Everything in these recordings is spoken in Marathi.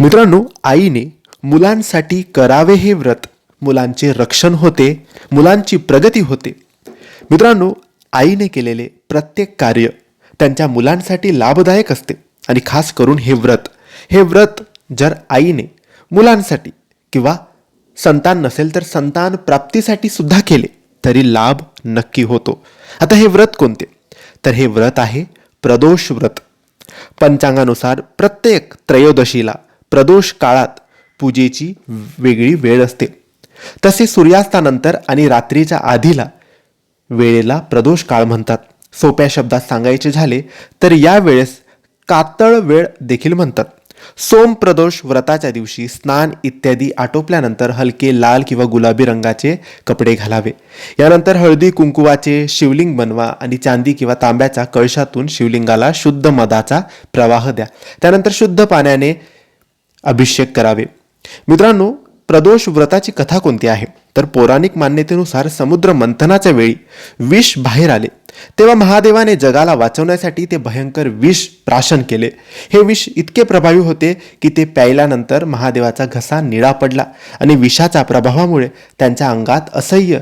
मित्रांनो आईने मुलांसाठी करावे हे व्रत मुलांचे रक्षण होते मुलांची प्रगती होते. मित्रांनो आईने केलेले प्रत्येक कार्य त्यांच्या मुलांसाठी लाभदायक असते आणि खास करून हे व्रत. हे व्रत जर आईने मुलांसाठी किंवा संतान नसेल तर संतान प्राप्तीसाठी सुद्धा केले तरी लाभ नक्की होतो. आता हे व्रत कोणते? तर हे व्रत आहे प्रदोष व्रत. पंचांगानुसार प्रत्येक त्रयोदशीला प्रदोष काळात पूजेची वेगळी वेळ असते. तसे सूर्यास्तानंतर आणि रात्रीच्या आधीला वेळेला प्रदोष काळ म्हणतात. सोप्या शब्दात सांगायचे झाले तर या वेळेस कातळ वेळ देखील म्हणतात. सोम प्रदोष व्रताच्या दिवशी स्नान इत्यादी आटोपल्यानंतर हलके लाल किंवा गुलाबी रंगाचे कपडे घालावे. यानंतर हळदी कुंकुवाचे शिवलिंग बनवा आणि चांदी किंवा तांब्याच्या कळशातून शिवलिंगाला शुद्ध मधाचा प्रवाह द्या. त्यानंतर शुद्ध पाण्याने अभिषेक करावे. मित्रांनो प्रदोष व्रताची कथा कोणती आहे? तर पौराणिक मान्यतेनुसार समुद्र मंथनाच्या वेळी विष बाहेर आले. तेव्हा महादेवाने जगाला वाचवण्यासाठी ते भयंकर विष प्राशन केले. हे विष इतके प्रभावी होते की ते प्यायल्यानंतर महादेवाचा घसा निळा पडला आणि विषाच्या प्रभावामुळे त्यांच्या अंगात असह्य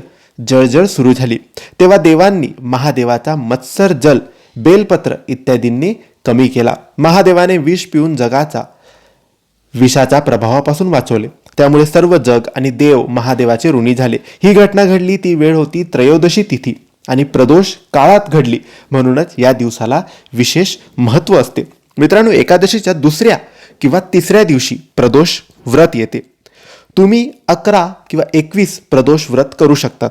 जळजळ सुरू झाली. तेव्हा देवांनी महादेवाचा मत्सर जल बेलपत्र इत्यादींनी कमी केला. महादेवाने विष पिऊन जगाचा विषाच्या प्रभावापासून वाचवले. त्यामुळे सर्व जग आणि देव महादेवाचे ऋणी झाले. ही घटना घडली ती वेळ होती त्रयोदशी तिथी आणि प्रदोष काळात घडली. म्हणूनच या दिवसाला विशेष महत्त्व असते. मित्रांनो एकादशीच्या दुसऱ्या किंवा तिसऱ्या दिवशी प्रदोष व्रत येते. तुम्ही अकरा किंवा एकवीस प्रदोष व्रत करू शकतात.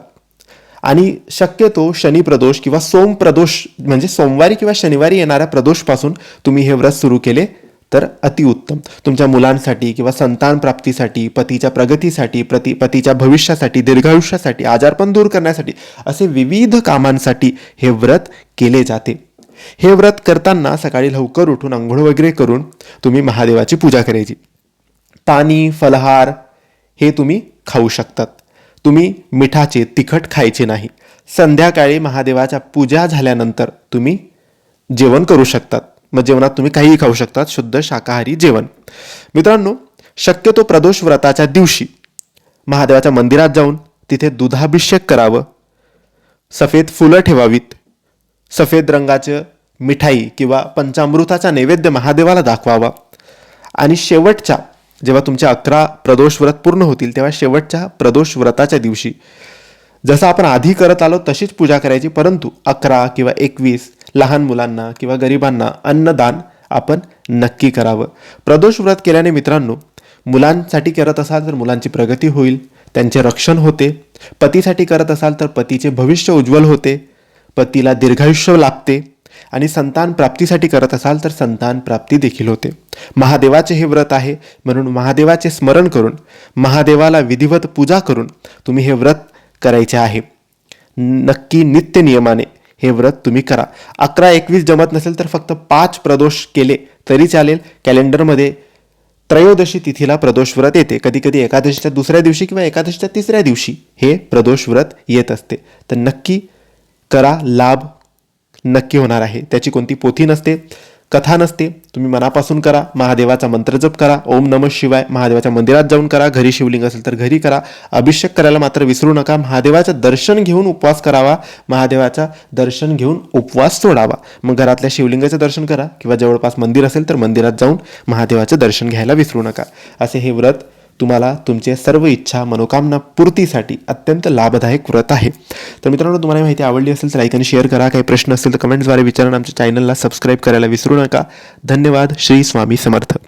आणि शक्यतो शनी प्रदोष किंवा सोम प्रदोष म्हणजे सोमवारी किंवा शनिवारी येणाऱ्या प्रदोषपासून तुम्ही हे व्रत सुरू केले तर अतिउत्तम तुमच्या मुलांसाठी किंवा संतान प्राप्तीसाठी पतीच्या प्रगतीसाठी प्रति पतीच्या भविष्यासाठी दीर्घायुष्यासाठी आजारपण दूर करण्यासाठी असे विविध कामांसाठी हे व्रत केले जाते. हे व्रत करताना सकाळी लवकर उठून आंघोळ वगैरे करून तुम्ही महादेवाची पूजा करायची. पाणी फलहार हे तुम्ही खाऊ शकतात. तुम्ही मिठाचे तिखट खायचे नाही. संध्याकाळी महादेवाच्या पूजा झाल्यानंतर तुम्ही जेवण करू शकतात. मग जेवणात तुम्ही काहीही खाऊ शकतात शुद्ध शाकाहारी जेवण. मित्रांनो शक्यतो प्रदोष व्रताच्या दिवशी महादेवाच्या मंदिरात जाऊन तिथे दुधाभिषेक करावं. सफेद फुलं ठेवावीत. सफेद रंगाचं मिठाई किंवा पंचामृताचा नैवेद्य महादेवाला दाखवावा. आणि शेवटच्या जेव्हा तुमचे अकरा प्रदोष व्रत पूर्ण होतील तेव्हा शेवटच्या प्रदोष व्रताच्या दिवशी जसं आपण आधी करत आलो तशीच पूजा करायची परंतु अकरा किंवा एकवीस लहान मुलांना किंवा गरिबांना अन्नदान आपण नक्की करावं. प्रदोष व्रत केल्याने मित्रांनो मुलांसाठी करत असाल तर मुलांची प्रगती होईल त्यांचे रक्षण होते. पतीसाठी करत असाल तर पतीचे भविष्य उज्ज्वल होते. पतीला दीर्घायुष्य लाभते आणि संतान प्राप्तीसाठी करत असाल तर संतान प्राप्ती देखील होते. महादेवाचे हे व्रत आहे म्हणून महादेवाचे स्मरण करून महादेवाला विधिवत पूजा करून तुम्ही हे व्रत करायचे आहे. नक्की नित्य नियमाने हे व्रत तुम्ही करा. अकरा एकवीस जमत नसेल तर फक्त पाच प्रदोष केले तरी चालेल. कॅलेंडरमध्ये त्रयोदशी तिथीला प्रदोष व्रत येते. कधी कधी एकादशीच्या दुसऱ्या दिवशी किंवा एकादशीच्या तिसऱ्या दिवशी हे प्रदोष व्रत येत असते. तर नक्की करा. लाभ नक्की होणार आहे. त्याची कोणती पोथी नसते. कथा नसते तुम्ही मनापासून करा महादेवाचा मंत्रजप करा ओम नम शिवाय महादेवाच्या मंदिरात जाऊन करा घरी शिवलिंग असेल तर घरी करा अभिषेक करायला मात्र विसरू नका महादेवाचं दर्शन घेऊन उपवास करावा महादेवाचा दर्शन घेऊन उपवास सोडावा. मग घरातल्या शिवलिंगाचं दर्शन करा किंवा जवळपास मंदिर असेल तर मंदिरात जाऊन महादेवाचं दर्शन घ्यायला विसरू नका. असे हे व्रत तुम्हाला तुमचे सर्व इच्छा मनोकामना पूर्तीसाठी अत्यंत लाभदायक व्रत आहे. तर मित्रांनो तुम्हाला माहिती आवडली असेल तर लाईक आणि शेअर करा. काही प्रश्न असतील तर कमेंट्सद्वारे विचारा आमच्या चॅनलला सबस्क्राईब करायला विसरू नका. धन्यवाद. श्री स्वामी समर्थ.